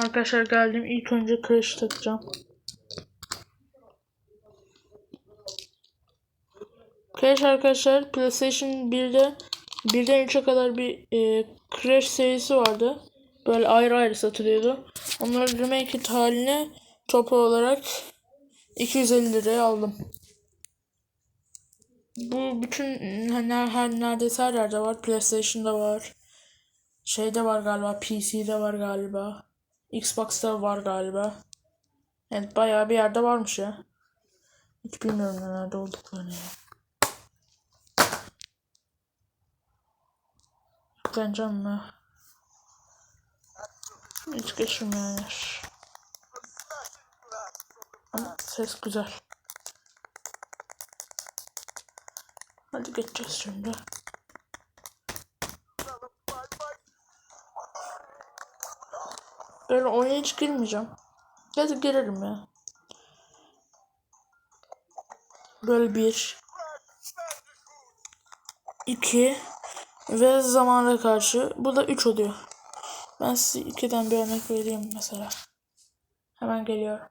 Arkadaşlar geldim. İlk önce crash takacağım. Crash arkadaşlar PlayStation 1'de 1'den 3'e kadar bir e, Crash serisi vardı. Böyle ayrı ayrı satılıyordu. Onları remake haline toplu olarak 250 liraya aldım. Bu bütün her, her neredeyse her yerde var. PlayStation'da var. Şeyde var galiba. PC'de var galiba. Xbox'ta var galiba. Evet bayağı bir yerde varmış ya. Hiç bilmiyorum nerede olduklarını ya. Yükleneceğim mi? Hiç geçmiyor yer. Ama ses güzel. Hadi geçeceğiz şimdi. Böyle oyuna hiç girmeyeceğim. Ya da girerim ya. Böyle bir. iki ve zamana karşı. Bu da üç oluyor. Ben size ikiden bir örnek vereyim mesela. Hemen geliyorum.